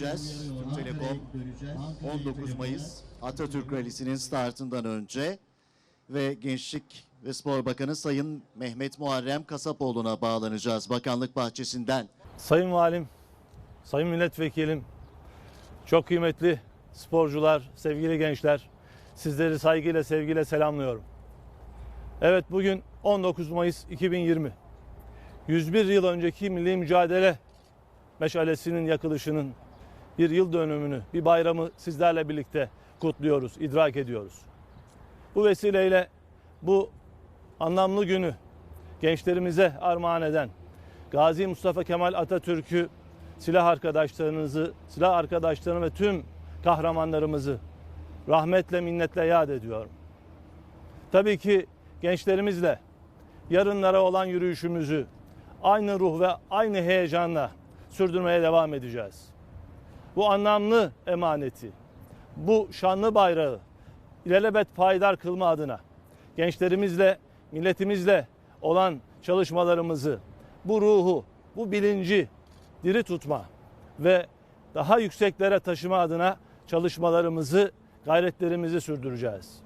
göreceğiz. Türk Telekom 19 Mayıs Atatürk Rally'sinin startından önce ve Gençlik ve Spor Bakanı Sayın Mehmet Muharrem Kasapoğlu'na bağlanacağız bakanlık bahçesinden. Sayın Valim, Sayın Milletvekilim, çok kıymetli sporcular, sevgili gençler, sizleri saygıyla, sevgiyle selamlıyorum. Evet bugün 19 Mayıs 2020. 101 yıl önceki milli mücadele meşalesinin yakılışının bir yıl dönümünü, bir bayramı sizlerle birlikte kutluyoruz, idrak ediyoruz. Bu vesileyle bu anlamlı günü gençlerimize armağan eden Gazi Mustafa Kemal Atatürk'ü, silah arkadaşlarınızı, silah arkadaşlarını ve tüm kahramanlarımızı rahmetle minnetle yad ediyorum. Tabii ki gençlerimizle yarınlara olan yürüyüşümüzü aynı ruh ve aynı heyecanla sürdürmeye devam edeceğiz. Bu anlamlı emaneti, bu şanlı bayrağı ilelebet payidar kılma adına gençlerimizle, milletimizle olan çalışmalarımızı, bu ruhu, bu bilinci diri tutma ve daha yükseklere taşıma adına çalışmalarımızı, gayretlerimizi sürdüreceğiz.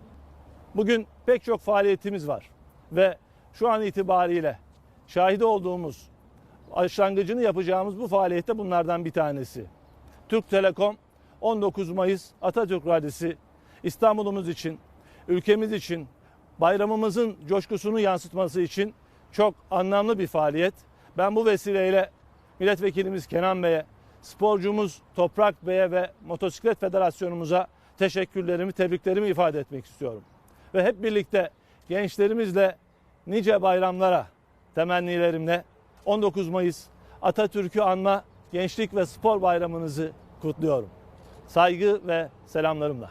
Bugün pek çok faaliyetimiz var ve şu an itibariyle şahidi olduğumuz, başlangıcını yapacağımız bu faaliyette bunlardan bir tanesi. Türk Telekom 19 Mayıs Atatürk Radisi İstanbul'umuz için, ülkemiz için, bayramımızın coşkusunu yansıtması için çok anlamlı bir faaliyet. Ben bu vesileyle milletvekilimiz Kenan Bey'e, sporcumuz Toprak Bey'e ve Motosiklet Federasyonumuza teşekkürlerimi, tebriklerimi ifade etmek istiyorum. Ve hep birlikte gençlerimizle nice bayramlara temennilerimle 19 Mayıs Atatürk'ü anma Gençlik ve Spor Bayramınızı kutluyorum. Saygı ve selamlarımla.